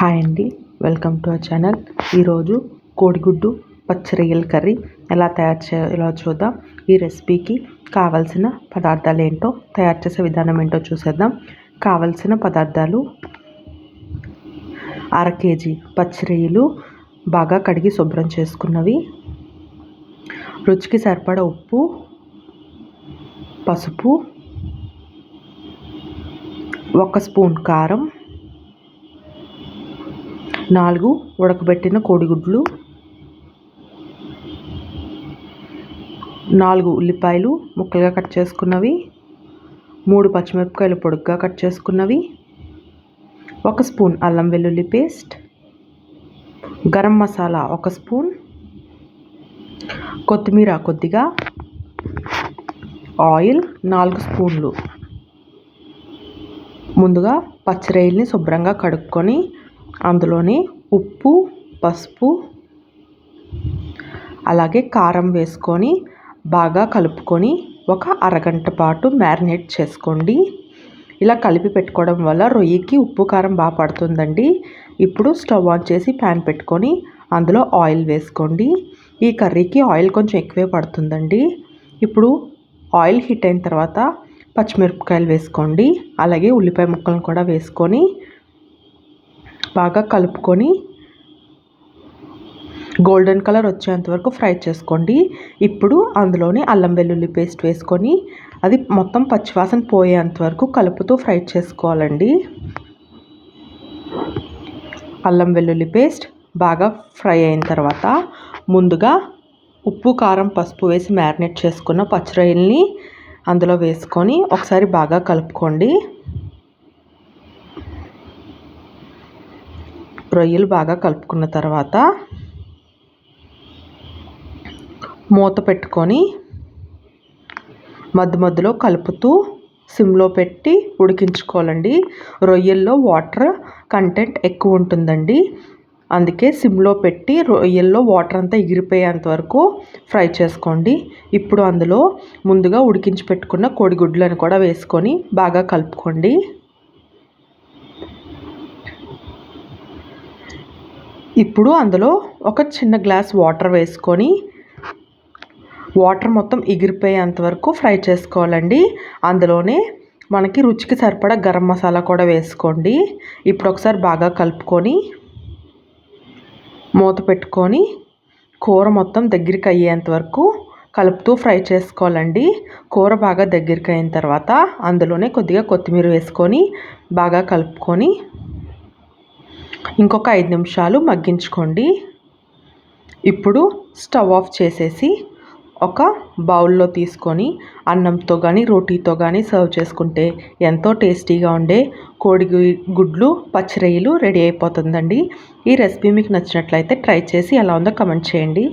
Hi అండి. Welcome to our channel. ఈరోజు కోడిగుడ్డు పచ్చిరొయ్యల కర్రీ ఎలా తయారు చేయాలో చూద్దాం. ఈ రెసిపీకి కావలసిన పదార్థాలు ఏంటో తయారు చేసే విధానం ఏంటో చూసేద్దాం. కావలసిన పదార్థాలు అర కేజీ పచ్చిరొయ్యలు బాగా కడిగి శుభ్రం చేసుకున్నవి. రుచికి సరిపడ ఉప్పు పసుపు ఒక స్పూన్ కారం నాలుగు ఉడకబెట్టిన కోడిగుడ్లు నాలుగు ఉల్లిపాయలు ముక్కలుగా కట్ చేసుకున్నవి మూడు పచ్చిమిరపకాయలు పొడుగ్గా కట్ చేసుకున్నవి ఒక స్పూన్ అల్లం వెల్లుల్లి పేస్ట్ గరం మసాలా ఒక స్పూన్ కొత్తిమీర కొద్దిగా ఆయిల్ నాలుగు స్పూన్లు. ముందుగా పచ్చిరొయ్యల్ని శుభ్రంగా కడుక్కొని అందులోని ఉప్పు పసుపు అలాగే కారం వేసుకొని బాగా కలుపుకొని ఒక అరగంట పాటు మ్యారినేట్ చేసుకోండి. ఇలా కలిపి పెట్టుకోవడం వల్ల రొయ్యకి ఉప్పు కారం బాగా పడుతుందండి. ఇప్పుడు స్టవ్ ఆన్ చేసి ప్యాన్ పెట్టుకొని అందులో ఆయిల్ వేసుకోండి. ఈ కర్రీకి ఆయిల్ కొంచెం ఎక్కువే పడుతుందండి. ఇప్పుడు ఆయిల్ హీట్ అయిన తర్వాత పచ్చిమిరపకాయలు వేసుకోండి. అలాగే ఉల్లిపాయ ముక్కలను కూడా వేసుకొని బాగా కలుపుకొని గోల్డెన్ కలర్ వచ్చేంత వరకు ఫ్రై చేసుకోండి. ఇప్పుడు అందులోని అల్లం వెల్లుల్లి పేస్ట్ వేసుకొని అది మొత్తం పచ్చివాసన పోయేంత వరకు కలుపుతూ ఫ్రై చేసుకోవాలండి. అల్లం వెల్లుల్లి పేస్ట్ బాగా ఫ్రై అయిన తర్వాత ముందుగా ఉప్పు కారం పసుపు వేసి మ్యారినేట్ చేసుకున్న పచ్చిరొయ్యల్ని అందులో వేసుకొని ఒకసారి బాగా కలుపుకోండి. రొయ్యలు బాగా కలుపుకున్న తర్వాత మూత పెట్టుకొని మధ్య మధ్యలో కలుపుతూ సిమ్లో పెట్టి ఉడికించుకోవాలండి. రొయ్యల్లో వాటర్ కంటెంట్ ఎక్కువ ఉంటుందండి. అందుకే సిమ్లో పెట్టి రొయ్యల్లో వాటర్ అంతా ఎగిరిపోయేంత వరకు ఫ్రై చేసుకోండి. ఇప్పుడు అందులో ముందుగా ఉడికించి పెట్టుకున్న కోడిగుడ్లను కూడా వేసుకొని బాగా కలుపుకోండి. ఇప్పుడు అందులో ఒక చిన్న గ్లాస్ వాటర్ వేసుకొని వాటర్ మొత్తం ఎగిరిపోయేంత వరకు ఫ్రై చేసుకోవాలండి. అందులోనే మనకి రుచికి సరిపడా గరం మసాలా కూడా వేసుకోండి. ఇప్పుడు ఒకసారి బాగా కలుపుకొని మూత పెట్టుకొని కూర మొత్తం దగ్గరికి అయ్యేంత వరకు కలుపుతూ ఫ్రై చేసుకోవాలండి. కూర బాగా దగ్గరికి అయిన తర్వాత అందులోనే కొద్దిగా కొత్తిమీర వేసుకొని బాగా కలుపుకొని ఇంకొక ఐదు నిమిషాలు మగ్గించుకోండి. ఇప్పుడు స్టవ్ ఆఫ్ చేసేసి ఒక బౌల్లో తీసుకొని అన్నంతో కానీ రోటీతో కానీ సర్వ్ చేసుకుంటే ఎంతో టేస్టీగా ఉండే కోడి గుడ్లు పచ్చిరొయ్యలు రెడీ అయిపోతుందండి. ఈ రెసిపీ మీకు నచ్చినట్లయితే ట్రై చేసి ఎలా ఉందో కమెంట్ చేయండి.